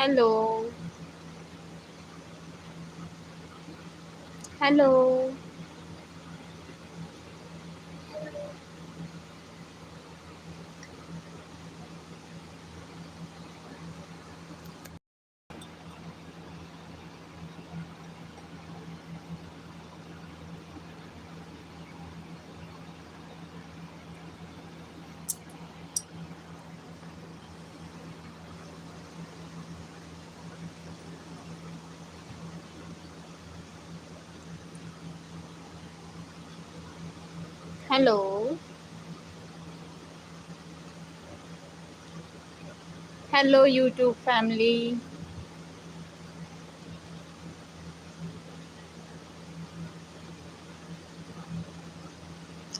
Hello hello hello hello YouTube family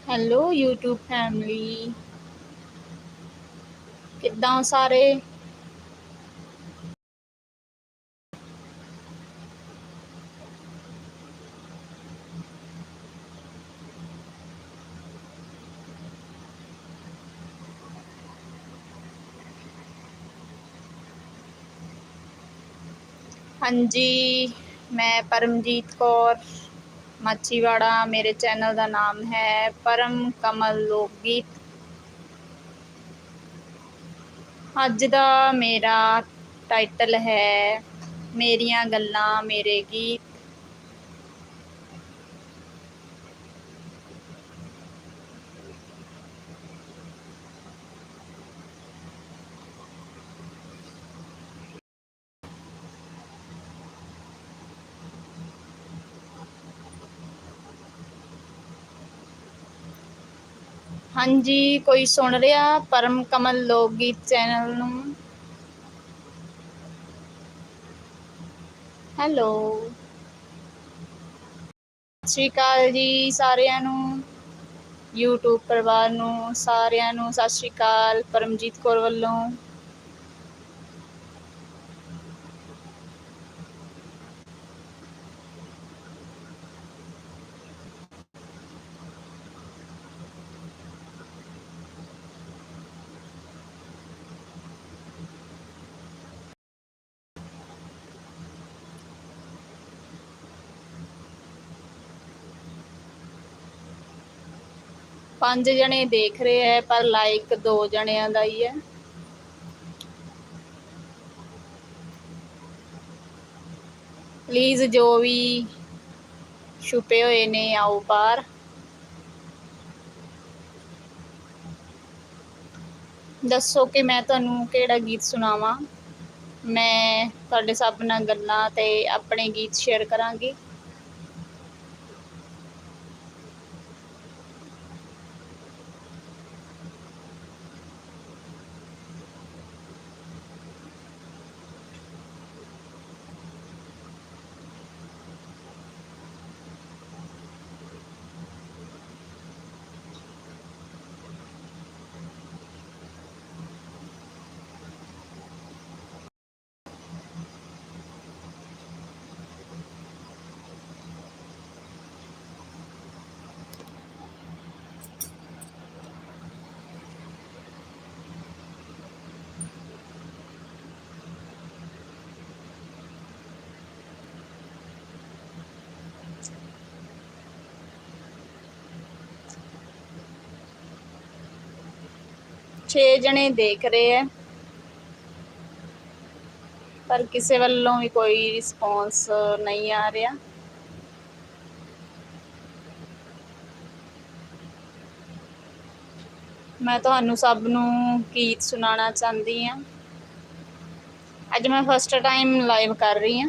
hello YouTube family ਕਿੱਦਾਂ ਸਾਰੇ ਹਾਂਜੀ, ਮੈਂ ਪਰਮਜੀਤ ਕੌਰ ਮਾਚੀਵਾੜਾ ਮੇਰੇ ਚੈਨਲ ਦਾ ਨਾਮ ਹੈ ਪਰਮ ਕਮਲ ਲੋਕ ਗੀਤ ਅੱਜ ਦਾ ਮੇਰਾ ਟਾਈਟਲ ਹੈ, ਮੇਰੀਆਂ ਗੱਲਾਂ, ਮੇਰੇ ਗੀਤ। ਹਾਂਜੀ, ਕੋਈ ਸੁਣ ਰਿਹਾ? ਪਰਮ ਕਮਲ ਲੋਕ ਗੀਤ ਚੈਨਲ ਨੂੰ? ਹੈਲੋ। ਸਤਿ ਸ਼੍ਰੀ ਅਕਾਲ ਜੀ ਸਾਰਿਆਂ ਨੂੰ, YouTube ਪਰਿਵਾਰ ਨੂੰ, ਸਾਰਿਆਂ ਨੂੰ ਸਤਿ ਸ਼੍ਰੀ ਅਕਾਲ ਪਰਮਜੀਤ ਕੌਰ ਵੱਲੋਂ। ਪੰਜ ਜਣੇ ਦੇਖ ਰਹੇ ਹੈ, ਪਰ ਲਾਈਕ ਦੋ ਜਣਿਆਂ ਦਾ ਹੀ ਹੈ। ਪਲੀਜ਼ ਜੋ ਵੀ ਛੁਪੇ ਹੋਏ ਨੇ, ਆਓ ਬਾਹਰ। ਦੱਸੋ ਕਿ ਮੈਂ ਤੁਹਾਨੂੰ ਕਿਹੜਾ ਗੀਤ ਸੁਣਾਵਾਂ? ਮੈਂ ਤੁਹਾਡੇ ਸਭ ਨਾਲ ਗੱਲਾਂ ਤੇ ਆਪਣੇ ਗੀਤ ਸ਼ੇਅਰ ਕਰਾਂਗੀ। ਛੇ ਜਣੇ ਦੇਖ ਰਹੇ ਐ। ਪਰ ਕਿਸੇ ਵੱਲੋਂ ਵੀ ਕੋਈ ਰਿਸਪੌਂਸ ਨਹੀਂ ਆ ਰਿਹਾ। ਮੈਂ ਤੁਹਾਨੂੰ ਸਭ ਨੂੰ ਗੀਤ ਸੁਣਾਉਣਾ ਚਾਹੁੰਦੀ ਆ। ਅੱਜ ਮੈਂ ਫਸਟ ਟਾਈਮ ਲਾਈਵ ਕਰ ਰਹੀ ਆ।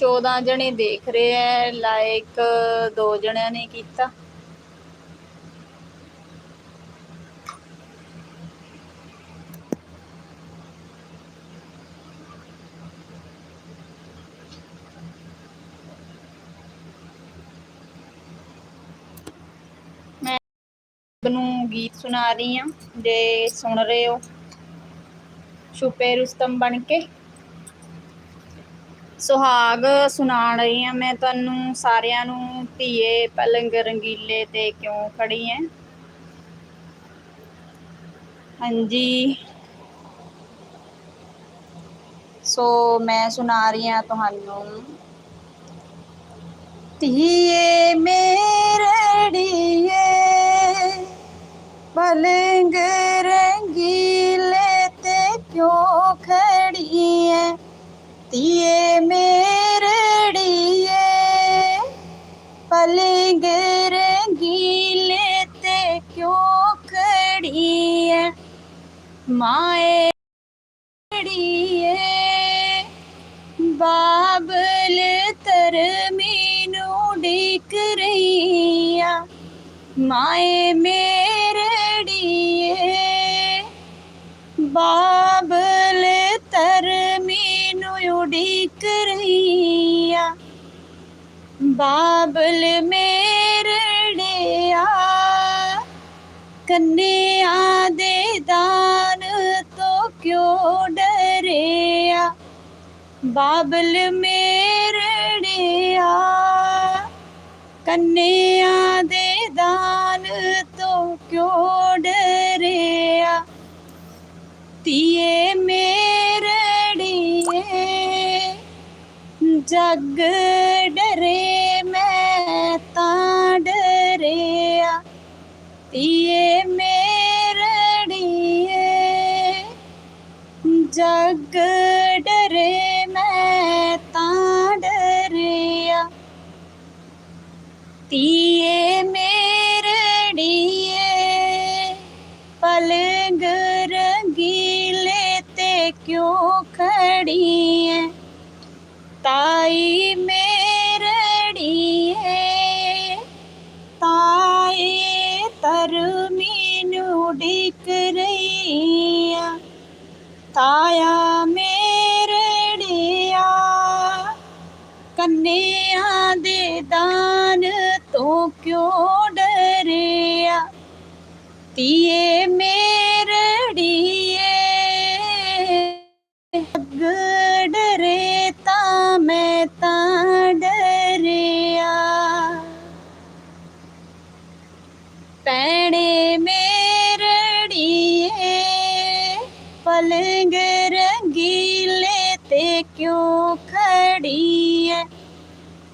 14 ਜਣੇ ਦੇਖ ਰਹੇ ਐ, ਲਾਇਕ ਦੋ ਜਣਿਆਂ ਨੇ ਕੀਤਾ। ਮੈਂ ਨੂੰ ਗੀਤ ਸੁਣਾ ਰਹੀ ਆ, ਜੇ ਸੁਣ ਰਹੇ ਹੋ। ਛੁਪੇ ਰੁਸਤਮ ਬਣ ਕੇ। ਸੁਹਾਗ ਸੁਣਾਣ ਰਹੀ ਹਾਂ। ਮੈਂ ਤੁਹਾਨੂੰ ਸਾਰਿਆਂ ਨੂੰ ਧੀਏ, ਪਲੰਗ, ਰੰਗੀਲੇ ਤੇ ਕਿਉਂ ਖੜੀ ਐ? ਹਾਂਜੀ। ਸੋ ਮੈਂ ਸੁਣਾ ਰਹੀ ਹਾਂ ਤੁਹਾਨੂੰ। ਧੀਏ ਮੇਰੜੀਏ ਪਲੰਗ, ਰੰਗੀਲੇ ਤੇ ਕਿਉਂ ਖੜੀ ਐ? ਧੀਏ ਮੇਰੜੀਏ ਪਲੰਗ ਰੰਗੀਲੇ ਤੇ ਕਿਉਂ ਖੜੀ ਐ ਮਾਏ ੜੀਏ ਬਾਬਲ ਤਰ ਮੈਨੂੰ ਡਿਕ ਰਹੀਆ ਮਾਏ ਮੇਰੜੀਏ ਮੈਨੂੰ ਉਡੀਕ ਰਹੀਆ ਬਾਬਲ ਮੇਰੜਿਆ ਕੰਨਿਆ ਦੇ ਦਾਨ ਤੋਂ ਕਿਉਂ ਡਰਿਆ ਬਾਬਲ ਮੇਰੜਿਆ ਕੰਨਿਆ ਜਗ ਡਰੇ ਮੈਂ ਤਾਂ ਡਰਿਆ। ਤੀਏ ਮੇਰੜੀਏ ਜਗ ਡਰੇ ਮੈਂ ਤਾਂ ਡਰਿਆ। ਤੀਏ ਤਾਈ ਮੇਰੜੀਏ ਤਾਏ ਤਰ ਮੈਨੂੰ ਡਿਕ ਰਹੀਆ ਤਾਇਆ ਮੇਰੜਿਆ ਕੰਨਿਆ ਦੇ ਦਾਨ ਤੋਂ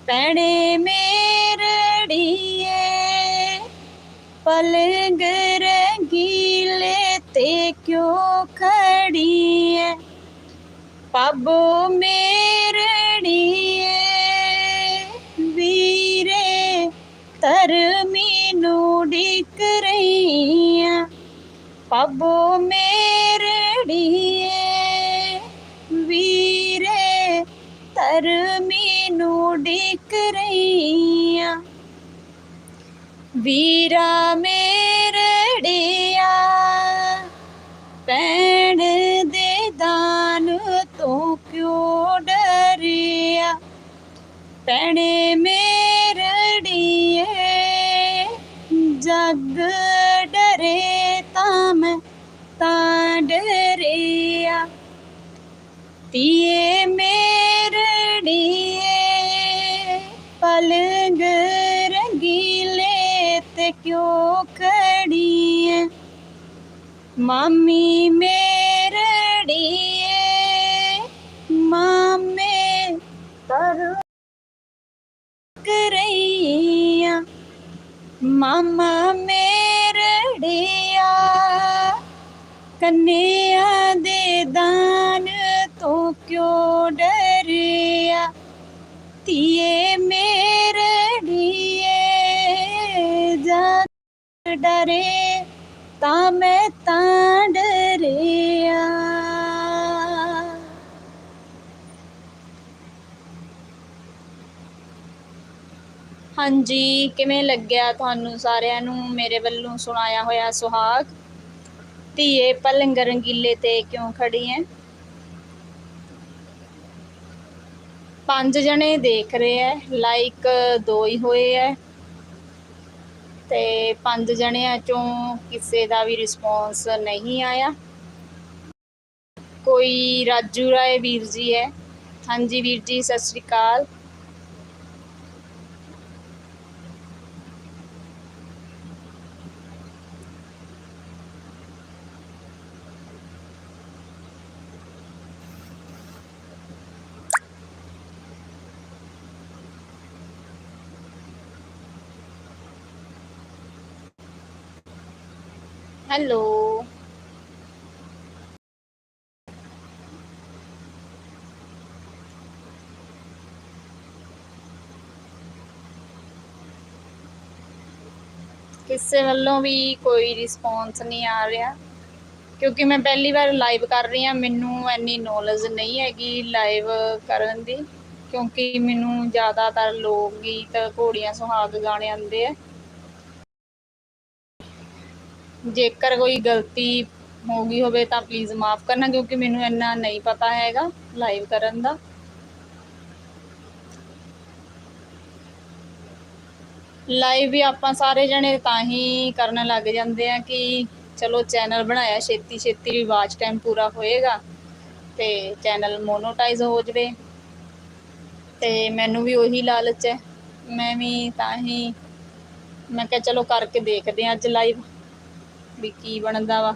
ਪੈਣੇ ਮੇਰੜੀਏ, ਪਲੰਗ ਰੰਗੀਲੇ ਤੇ ਕਿਉਂ ਖੜੀ ਐ ਪਾਬੋ ਮੇਰੜੀਏ, ਵੀਰੇ ਤਰ ਮੈਨੂੰ ਡਿਕ ਰਹੀਆਂ। ਪਾਬੋ ਮੇਰੜੀਏ, ਵੀਰੇ ਤਰ ਮੈਨੂੰ ਡਿਕ ਰਹੀਆਂ ਵੀਰਾ ਮੇਰੜਿਆ ਪੈਣ ਦੇ ਦਾਨ ਤੋਂ ਕਿਉਂ ਡਰਿਆ ਪੈਣੇ ਮੇਰੜੀਏ ਜਗ ਡਰੇ ਤਾਂ ਮੈਂ ਤਾਂ ਕਿਉਂ ਖੜੀ ਮਾਮੀ ਮੇਰੜੀਏ, ਮਾਮੇ ਤਰ ਕਰਈਆ ਮਾਮਾ ਮੇਰੜਿਆ, ਕੰਨਿਆ ਦੇ ਦਾਨ ਤੋਂ ਕਿਉਂ ਡਰਿਆ? ਧੀਏ ਡਰੇ ਤਾਂ ਮੈਂ ਤਾਂ ਡਰਿਆ। ਹਾਂਜੀ, ਕਿਵੇਂ ਲੱਗਿਆ ਤੁਹਾਨੂੰ ਸਾਰਿਆਂ ਨੂੰ ਮੇਰੇ ਵੱਲੋਂ ਸੁਣਾਇਆ ਹੋਇਆ ਸੁਹਾਗ? ਧੀਏ ਪਲੰਗ ਰੰਗੀਲੇ ਤੇ ਕਿਉਂ ਖੜੀ ਐ? ਪੰਜ ਜਣੇ ਦੇਖ ਰਹੇ ਐ ਲਾਈਕ ਦੋ ਹੀ ਹੋਏ ਐ। ਤੇ ਪੰਜ ਜਣਿਆਂ ਚੋਂ ਕਿਸੇ ਦਾ ਵੀ ਰਿਸਪੌਂਸ ਨਹੀਂ ਆਇਆ। ਕੋਈ ਰਾਜੂ ਰਾਏ ਵੀਰ ਜੀ ਹੈ। ਹਾਂਜੀ ਵੀਰ ਜੀ, ਸਤਿ ਸ਼੍ਰੀ ਅਕਾਲ। ਹੈਲੋ ਕਿਸੇ ਵੱਲੋਂ ਵੀ ਕੋਈ ਰਿਸਪੌਂਸ ਨਹੀਂ ਆ ਰਿਹਾ। ਕਿਉਂਕਿ ਮੈਂ ਪਹਿਲੀ ਵਾਰ ਲਾਈਵ ਕਰ ਰਹੀ ਹਾਂ, ਮੈਨੂੰ ਇੰਨੀ ਨੌਲੇਜ ਨਹੀਂ ਹੈਗੀ ਲਾਈਵ ਕਰਨ ਦੀ। ਕਿਉਂਕਿ ਮੈਨੂੰ ਜ਼ਿਆਦਾਤਰ ਲੋਕ ਗੀਤ, ਘੋੜੀਆਂ, ਸੁਹਾਗ ਗਾਣੇ ਆਉਂਦੇ ਆ। ਜੇਕਰ ਕੋਈ ਗਲਤੀ ਹੋ ਗਈ ਹੋਵੇ ਤਾਂ ਪਲੀਜ਼ ਮਾਫ ਕਰਨਾ, ਕਿਉਂਕਿ ਮੈਨੂੰ ਇੰਨਾ ਨਹੀਂ ਪਤਾ ਹੈਗਾ ਲਾਈਵ ਕਰਨ ਦਾ। ਲਾਈਵ ਵੀ ਆਪਾਂ ਸਾਰੇ ਜਣੇ ਤਾਂ ਹੀ ਕਰਨ ਲੱਗ ਜਾਂਦੇ ਆ ਕਿ ਚਲੋ ਚੈਨਲ ਬਣਾਇਆ, ਛੇਤੀ ਛੇਤੀ ਵੀ ਵਾਚ ਟਾਈਮ ਪੂਰਾ ਹੋਏਗਾ ਤੇ ਚੈਨਲ ਮੋਨੋਟਾਈਜ਼ ਹੋ ਜਵੇ। ਤੇ ਮੈਨੂੰ ਵੀ ਉਹੀ ਲਾਲਚ ਹੈ। ਮੈਂ ਵੀ ਤਾਂ ਹੀ, ਮੈਂ ਕਿਹਾ ਚਲੋ ਕਰਕੇ ਦੇਖਦੇ ਹਾਂ ਅੱਜ ਲਾਈਵ ਵੀ ਕੀ ਬਣਦਾ ਵਾ,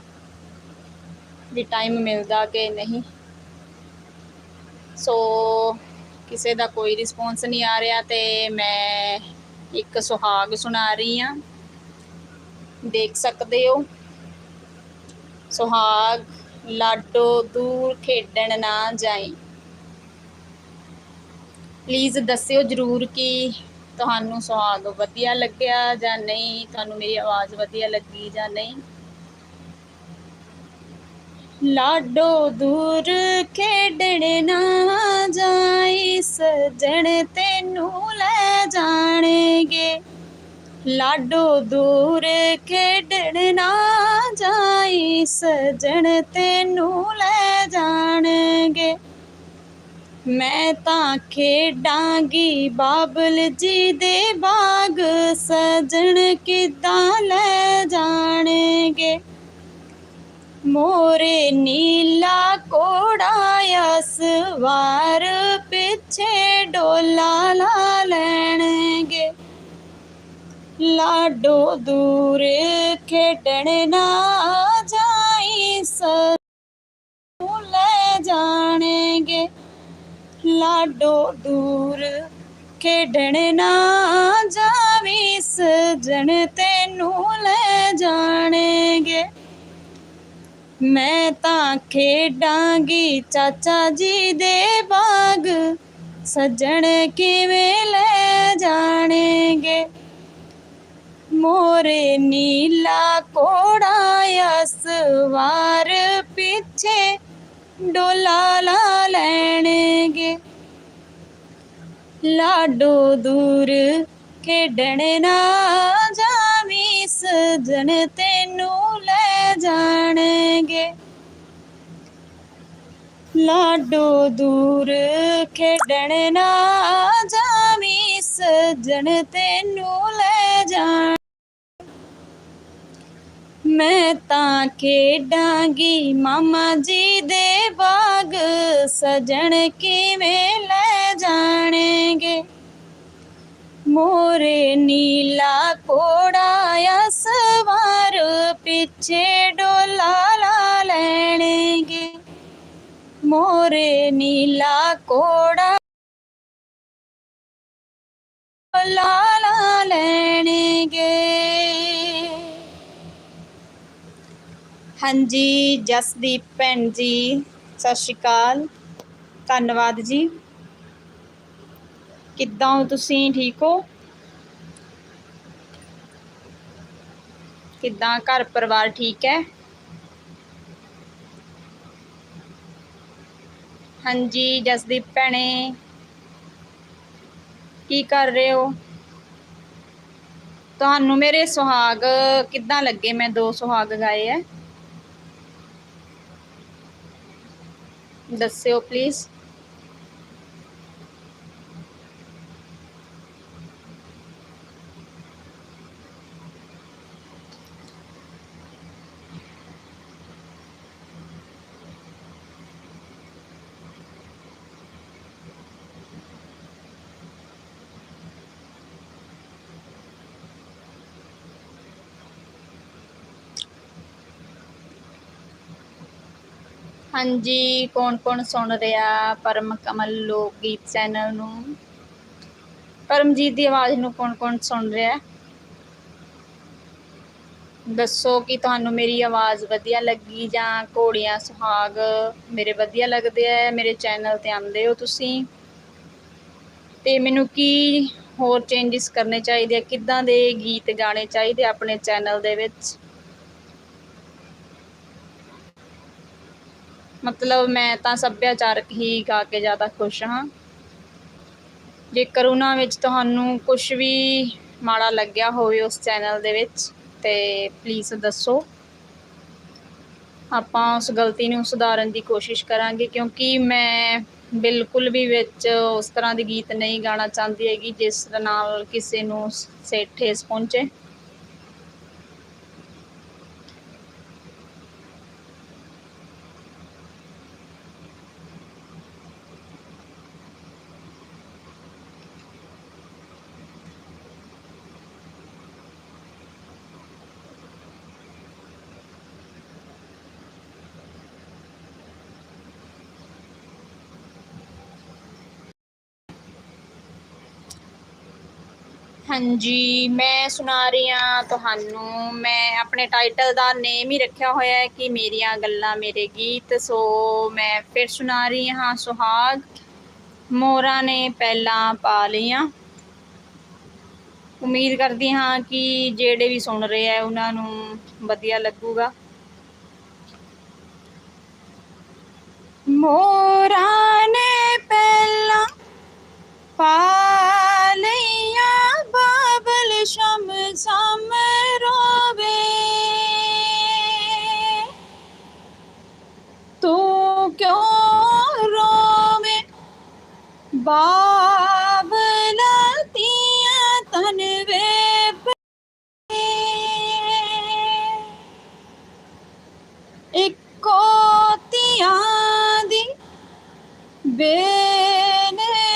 ਵੀ ਟਾਈਮ ਮਿਲਦਾ ਕਿ ਨਹੀਂ। ਸੋ ਕਿਸੇ ਦਾ ਕੋਈ ਰਿਸਪੌਂਸ ਨਹੀਂ ਆ ਰਿਹਾ ਤੇ ਮੈਂ ਇੱਕ ਸੁਹਾਗ ਸੁਣਾ ਰਹੀ ਹਾਂ। ਦੇਖ ਸਕਦੇ ਹੋ। ਸੁਹਾਗ, ਲਾਡੋ, ਦੂਰ ਖੇਡਣ ਨਾ ਜਾਈ। ਪਲੀਜ਼ ਦੱਸਿਓ ਜਰੂਰ ਕਿ ਤੁਹਾਨੂੰ ਸੁਹਾਗ ਵਧੀਆ ਲੱਗਿਆ ਜਾਂ ਨਹੀਂ, ਤੁਹਾਨੂੰ ਮੇਰੀ ਆਵਾਜ਼ ਵਧੀਆ ਲੱਗੀ ਜਾਂ ਨਹੀਂ। ਲਾਡੋ ਦੂਰ ਖੇਡਣ ਨਾ ਜਾਈ ਸਜਣ ਤੈਨੂੰ ਲੈ ਜਾਣਗੇ। ਲਾਡੋ ਦੂਰ ਖੇਡਣ ਨਾ ਜਾਈ ਸਜਣ ਤੈਨੂੰ ਲੈ ਜਾਣਗੇ। ਮੈਂ ਤਾਂ ਖੇਡਾਂਗੀ ਬਾਬਲ ਜੀ ਦੇ ਬਾਗ, ਸਜਣ ਕਿਦਾਂ ਲੈ ਜਾਣਗੇ। ਮੋਰੇ ਨੀਲਾ ਕੋੜਾ ਅਸਵਾਰ ਪਿੱਛੇ ਡੋਲਾ ਲਾ ਲੈਣਗੇ। ਲਾਡੋ ਦੂਰ ਖੇਡਣ ਨਾ ਜਾਈ ਸਨੂੰ ਲੈ ਜਾਣਗੇ। ਲਾਡੋ ਦੂਰ ਖੇਡਣ ਨਾ ਜਾਵੀ, ਸਜਣ ਤੈਨੂੰ ਲੈ ਜਾਣਗੇ। ਮੈਂ ਤਾਂ ਖੇਡਾਂਗੀ ਚਾਚਾ ਜੀ ਦੇ ਬਾਗ। ਸੱਜਣ ਕਿਵੇਂ ਲੈ ਜਾਣਗੇ? ਮੋਰੇ ਨੀਲਾ ਕੋੜਾ ਅਸਵਾਰ ਪਿੱਛੇ ਡੋਲਾ ਲਾ ਲੈਣਗੇ। ਲਾਡੋ ਦੂਰ ਖੇਡਣ ਨਾ ਜਾਵੀ, ਸਜਣ ਤੇ ਜਾਣਗੇ। ਲਾਡੋ ਦੂਰ ਖੇਡਣ ਨਾ ਜਾਵੀ, ਸਜਣ ਤੈਨੂੰ ਲੈ ਜਾਣ। ਮੈਂ ਤਾਂ ਖੇਡਾਂਗੀ ਮਾਮਾ ਜੀ ਦੇ ਬਾਗ, ਸਜਣ ਕਿਵੇਂ ਲੈ ਜਾਣਗੇ। ਮੋਰੇ ਨੀਲਾ ਕੋੜਾ ਅਸਵਾਰ ਪਿੱਛੇ ਡੋਲਾ ਲਾ ਲੈਣਗੇ। ਮੋਰੇ ਨੀਲਾ ਕੋੜਾ ਲਾ ਲਾ ਲੈਣਗੇ। ਹਾਂਜੀ, ਜਸਦੀਪ ਭੈਣ ਜੀ, ਸਤਿ ਸ਼੍ਰੀ ਅਕਾਲ। ਧੰਨਵਾਦ ਜੀ। ਕਿੱਦਾਂ ਹੋ ਤੁਸੀਂ? ਠੀਕ ਹੋ? ਕਿਦਾਂ ਘਰ ਪਰਿਵਾਰ ਠੀਕ ਹੈ? ਹਾਂਜੀ, ਜਸਦੀਪ ਭੈਣੇ। ਕੀ ਕਰ ਰਹੇ ਹੋ? ਤੁਹਾਨੂੰ ਮੇਰੇ ਸੁਹਾਗ ਕਿੱਦਾਂ ਲੱਗੇ? ਮੈਂ ਦੋ ਸੁਹਾਗ ਗਾਏ ਐ ਦੱਸਿਓ ਪਲੀਜ਼ ਹਾਂਜੀ ਕੌਣ ਕੌਣ ਸੁਣ ਰਿਹਾ? ਪਰਮ ਕਮਲ ਲੋਕ ਗੀਤ ਚੈਨਲ ਨੂੰ। ਪਰਮਜੀਤ ਦੀ ਆਵਾਜ਼ ਨੂੰ ਕੌਣ ਕੌਣ ਸੁਣ ਰਿਹਾ? ਦੱਸੋ ਕਿ ਤੁਹਾਨੂੰ ਮੇਰੀ ਆਵਾਜ਼ ਵਧੀਆ ਲੱਗੀ ਜਾਂ ਘੋੜੀਆਂ ਸੁਹਾਗ ਮੇਰੇ ਵਧੀਆ ਲੱਗਦੇ ਆ ਮੇਰੇ ਚੈਨਲ ਤੇ ਆਉਂਦੇ ਹੋ ਤੁਸੀਂ? ਤੇ ਮੈਨੂੰ ਕੀ ਹੋਰ ਚੇਂਜਸ ਕਰਨੇ ਚਾਹੀਦੇ ਆ? ਕਿੱਦਾਂ ਦੇ ਗੀਤ ਗਾਣੇ ਚਾਹੀਦੇ ਆਪਣੇ ਚੈਨਲ ਦੇ ਵਿੱਚ? ਮਤਲਬ ਮੈਂ ਤਾਂ ਸੱਭਿਆਚਾਰਕ ਹੀ ਗਾ ਕੇ ਜ਼ਿਆਦਾ ਖੁਸ਼ ਹਾਂ। ਜੇਕਰ ਉਹਨਾਂ ਵਿੱਚ ਤੁਹਾਨੂੰ ਕੁਝ ਵੀ ਮਾੜਾ ਲੱਗਿਆ ਹੋਵੇ ਉਸ ਚੈਨਲ ਦੇ ਵਿੱਚ, ਤੇ ਪਲੀਜ਼ ਦੱਸੋ। ਆਪਾਂ ਉਸ ਗਲਤੀ ਨੂੰ ਸੁਧਾਰਨ ਦੀ ਕੋਸ਼ਿਸ਼ ਕਰਾਂਗੇ, ਕਿਉਂਕਿ ਮੈਂ ਬਿਲਕੁਲ ਵੀ ਵਿੱਚ ਉਸ ਤਰ੍ਹਾਂ ਦੇ ਗੀਤ ਨਹੀਂ ਗਾਣਾ ਚਾਹੁੰਦੀ ਹੈਗੀ, ਜਿਸ ਨਾਲ ਕਿਸੇ ਨੂੰ ਸੇ ਠੇਸ ਪਹੁੰਚੇ। ਹਾਂਜੀ, ਮੈਂ ਸੁਣਾ ਰਹੀ ਹਾਂ ਤੁਹਾਨੂੰ। ਮੈਂ ਆਪਣੇ ਟਾਈਟਲ ਦਾ ਨੇਮ ਹੀ ਰੱਖਿਆ ਹੋਇਆ ਹੈ ਕਿ ਮੇਰੀਆਂ ਗੱਲਾਂ, ਮੇਰੇ ਗੀਤ। ਸੋ ਮੈਂ ਫਿਰ ਸੁਣਾ ਰਹੀ ਹਾਂ, ਸੁਹਾਗ। ਮੋਰਾਂ ਨੇ ਪਹਿਲਾਂ ਪਾ ਲਈਆਂ। ਉਮੀਦ ਕਰਦੀ ਹਾਂ ਕਿ ਜਿਹੜੇ ਵੀ ਸੁਣ ਰਹੇ ਆ ਉਹਨਾਂ ਨੂੰ ਵਧੀਆ ਲੱਗੂਗਾ। ਮੋਰਾਂ ਨੇ ਪਹਿਲਾਂ ਪਾ ਲਈਆਂ। ਬਾਬਲ ਸ਼ਮ ਸਮ ਰੋਵੇ। ਤੂੰ ਕਿਉਂ ਰੋਵੇਂ? ਬਾਬਲ ਤੀਆਂ ਤਨ ਵੇ ਇੱਕੋ ਤੀਆਂ ਦੀ ਬੇਨਤੀ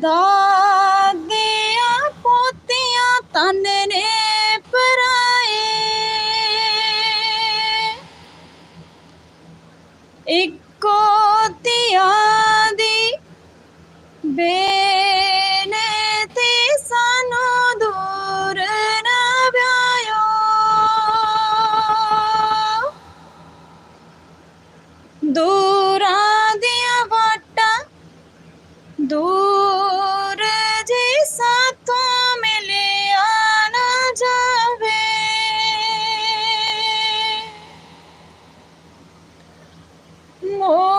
ਦਾਦੀਆਂ ਪੋਤੀਆਂ ਤਨ ਨੇ ਪਰਾਏ। ਇੱਕੋ ਧੀਆਂ ਦੀ ਬੇਨਤੀ ਮੋਰਾਂ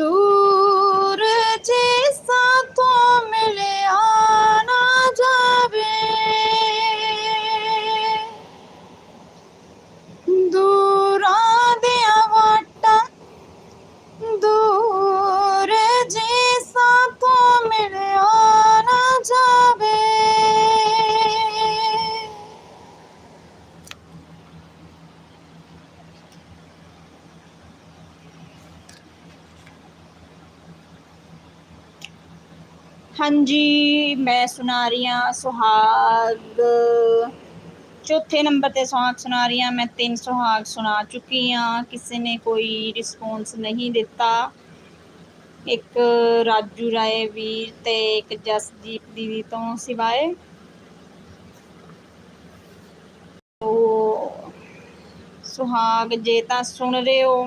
ਦੂਰ ਹਾਂਜੀ, ਮੈਂ ਸੁਣਾ ਰਹੀ ਹਾਂ ਸੁਹਾਗ। ਚੌਥੇ ਨੰਬਰ ਤੇ ਸੁਹਾਗ ਸੁਣਾ ਰਹੀ ਹਾਂ, ਮੈਂ ਤਿੰਨ ਸੁਹਾਗ ਸੁਣਾ ਚੁੱਕੀ ਹਾਂ। ਕਿਸੇ ਨੇ ਕੋਈ ਰਿਸਪੌਂਸ ਨਹੀਂ ਦਿੱਤਾ। ਇੱਕ ਰਾਜੂ ਰਾਏ ਵੀਰ ਤੇ ਇੱਕ ਜਸਜੀਤ ਦੀਦੀ ਤੋਂ ਸਿਵਾਏ। ਉਹ ਸੁਹਾਗ, ਜੇ ਤਾਂ ਸੁਣ ਰਹੇ ਹੋ,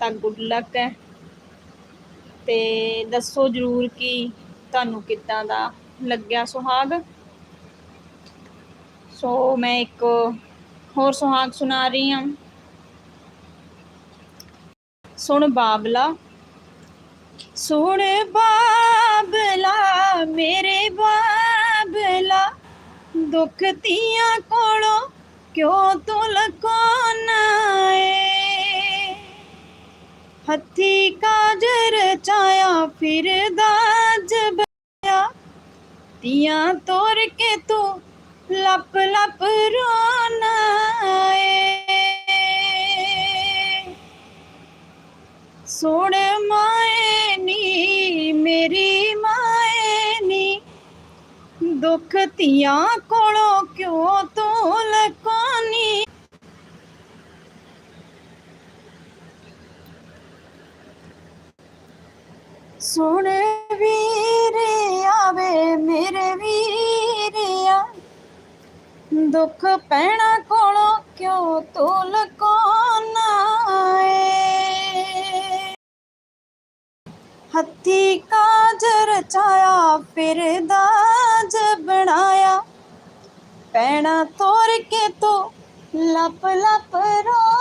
ਤਾਂ ਗੁੱਡ ਲੱਕ ਹੈ। ਤੇ ਦੱਸੋ ਜਰੂਰ ਕਿ ਤੁਹਾਨੂੰ ਕਿੱਦਾਂ ਦਾ ਲੱਗਿਆ ਸੁਹਾਗ? ਸੋ ਮੈਂ ਇੱਕ ਹੋਰ ਸੁਹਾਗ ਸੁਣਾ ਰਹੀ ਹਾਂ। ਸੁਣ ਬਾਬਲਾ। ਸੁਣ ਬਾਬਲਾ, ਮੇਰੇ ਬਾਬਲਾ। ਦੁੱਖ ਤੀਆਂ ਕੋਲੋਂ ਕਿਉਂ ਤੂੰ ਲਕੋਨਾ ਏ? ਹੱਥੀ ਕਾਜਰ ਚਾਇਆ ਫਿਰਦਾ ਜਬਿਆ ਤੀਆਂ ਤੋਰ ਕੇ ਤੂੰ ਲੱਪ ਲੱਪ ਰੋਣਾ ਏ ਸੁਣ ਮਾਏ ਨੀ ਮੇਰੀ ਮਾਏ ਨੀ ਦੁੱਖ ਧੀਆਂ ਕੋਲੋਂ ਕਿਉਂ ਤੂੰ ਲਕੋਨੀ ਸੁਣ ਵੀਰੇ ਆਵੇ ਮੇਰੇ ਵੀਰਿਆ। ਦੁੱਖ ਪੈਣਾ ਕੋਲੋਂ ਕਿਉਂ ਤੂੰ ਲਕੋਨਾ ਏ ਹੱਥੀ ਕਾਜ ਰਚਾਇਆ ਫਿਰਦਾ ਜ ਬਣਾਇਆ। ਪੈਣਾ ਤੋਰ ਕੇ ਤੂੰ ਲਪ ਰੋ